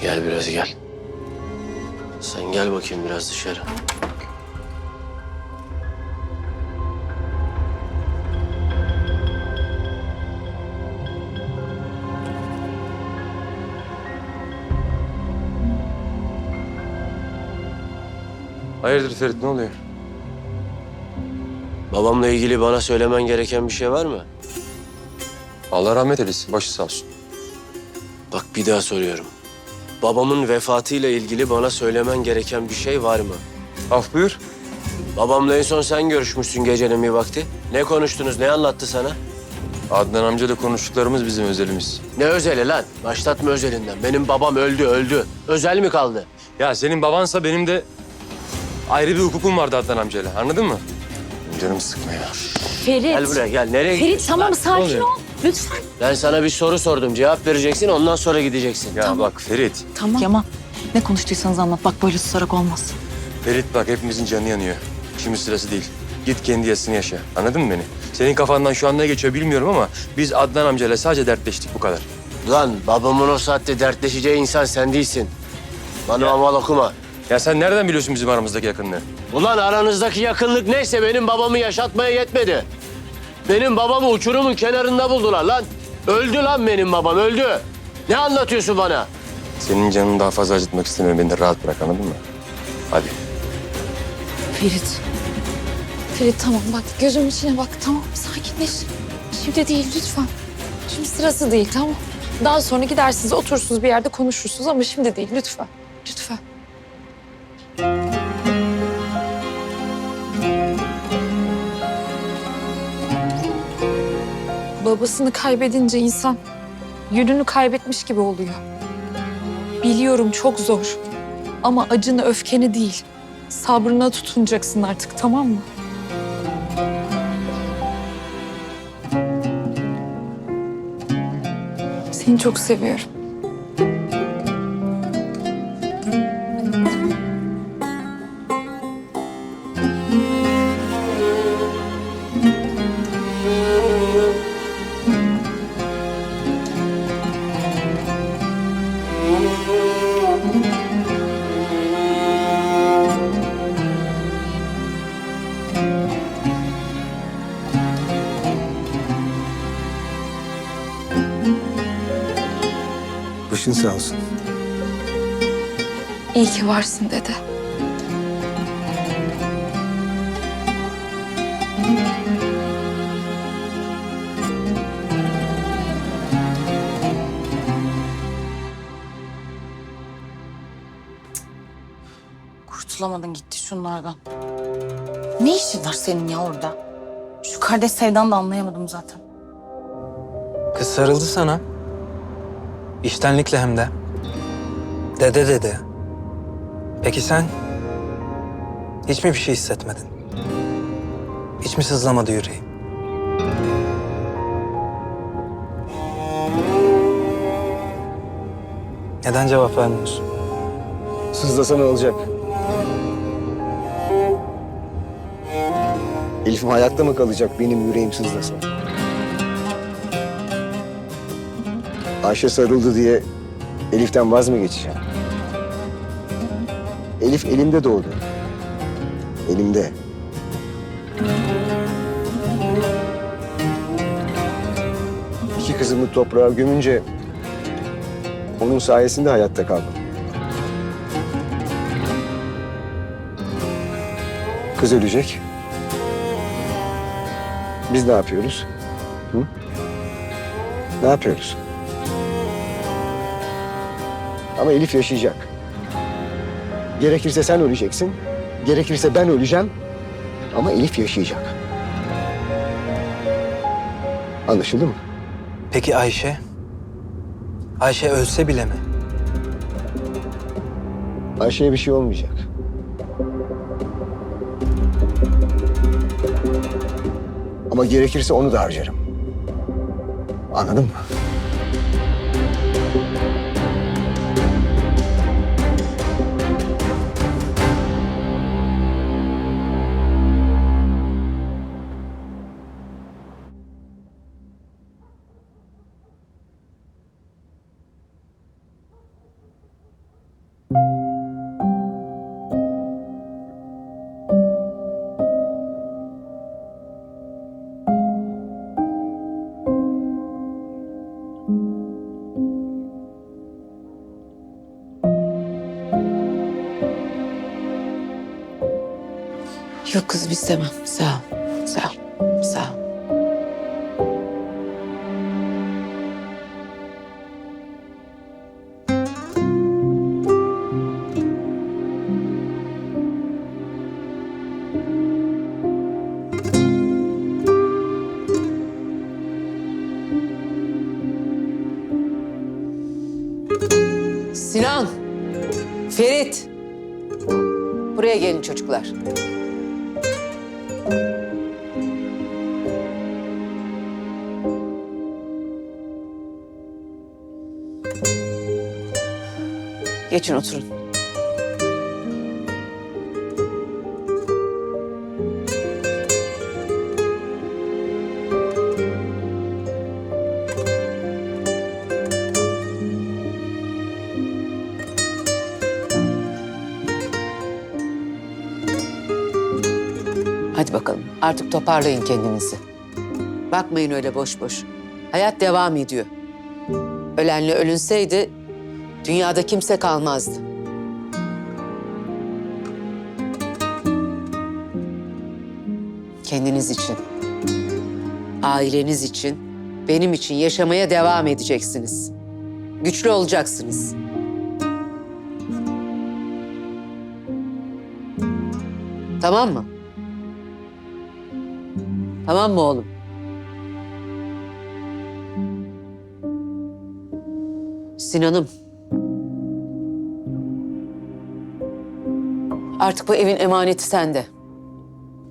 Gel biraz gel. Sen gel bakayım biraz dışarı. Hayırdır Ferit ne oluyor? Babamla ilgili bana söylemen gereken bir şey var mı? Allah rahmet eylesin. Başı sağ olsun. Bak bir daha soruyorum. Babamın vefatıyla ilgili bana söylemen gereken bir şey var mı? Af buyur. Babamla en son sen görüşmüşsün gecenin bir vakti. Ne konuştunuz, ne anlattı sana? Adnan amca da konuştuklarımız bizim özelimiz. Ne özeli lan? Başlatma özelinden. Benim babam öldü, öldü. Özel mi kaldı? Ya senin babansa benim de ayrı bir hukukum vardı Adnan amcayla. Anladın mı? Canımı sıkma ya. Ferit. Gel buraya gel. Nereye Ferit gidiyorsun tamam lan? sakin ol. Lütfen. Ben sana bir soru sordum. Cevap vereceksin. Ondan sonra gideceksin. Ya bak Ferit. Tamam. Yaman ne konuştuysanız anlat. Bak böyle susarak olmaz. Ferit bak hepimizin canı yanıyor. Şimdi sırası değil. Git kendi yasını yaşa. Anladın mı beni? Senin kafandan şu an ne geçiyor bilmiyorum ama biz Adnan amcayla sadece dertleştik bu kadar. Lan babamın o saatte dertleşeceği insan sen değilsin. Bana amal okuma. Ya sen nereden biliyorsun bizim aramızdaki yakınlığı? Ulan aranızdaki yakınlık neyse benim babamı yaşatmaya yetmedi. Benim babamı uçurumun kenarında buldular lan. Öldü lan benim babam öldü. Ne anlatıyorsun bana? Senin canını daha fazla acıtmak istemiyorum. Beni de rahat bırak anladın mı? Hadi. Ferit. Ferit tamam bak gözümün içine bak tamam sakinleş. Şimdi değil lütfen. Şimdi sırası değil tamam. Daha sonra gidersiniz oturursunuz bir yerde konuşursunuz ama şimdi değil. Lütfen. Babasını kaybedince insan yönünü kaybetmiş gibi oluyor. Biliyorum çok zor. Ama acını, öfkeni değil, sabrına tutunacaksın artık tamam mı? Seni çok seviyorum. Sağ olsun. İyi ki varsın dede. Kurtulamadın gitti şunlardan. Ne işin var senin ya orada? Şu kardeş sevdanı da anlayamadım zaten. Kız sarıldı sana. İştenlikle hem de. Dede dedi. Peki sen? Hiç mi bir şey hissetmedin? Hiç mi sızlamadı yüreğin? Neden cevap vermiyorsun? Sızlasa ne olacak? Elif'im hayatta mı kalacak benim yüreğim sızlasa? Ayşe sarıldı diye Elif'ten vaz mı geçeceğim? Elif elimde doğdu. Elimde. İki kızımı toprağa gömünce onun sayesinde hayatta kaldım. Kız ölecek. Biz ne yapıyoruz? Hı? Ne yapıyoruz? Ama Elif yaşayacak. Gerekirse sen öleceksin. Gerekirse ben öleceğim. Ama Elif yaşayacak. Anlaşıldı mı? Peki Ayşe? Ayşe ölse bile mi? Ayşe'ye bir şey olmayacak. Ama gerekirse onu da harcarım. Anladın mı? Yok kızım istemem. Sağ ol. Sağ ol. Sağ ol. Sinan. Ferit. Buraya gelin çocuklar. Geçin oturun. Hadi bakalım artık toparlayın kendinizi. Bakmayın öyle boş boş. Hayat devam ediyor. Ölenle ölünseydi dünyada kimse kalmazdı. Kendiniz için, aileniz için, benim için yaşamaya devam edeceksiniz. Güçlü olacaksınız. Tamam mı? Tamam mı oğlum? Sinan'ım. Artık bu evin emaneti sende.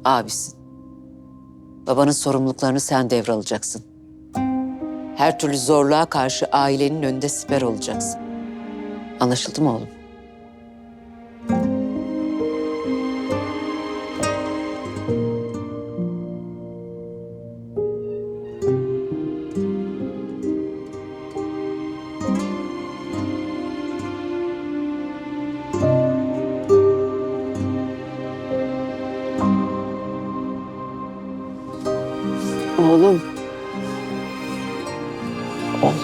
Abisin. Babanın sorumluluklarını sen devralacaksın. Her türlü zorluğa karşı ailenin önünde siper olacaksın. Anlaşıldı mı oğlum? Oğlum. Oğlum.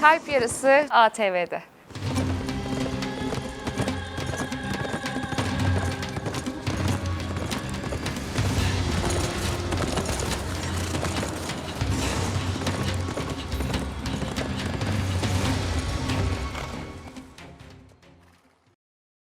Kalp Yarısı ATV'de.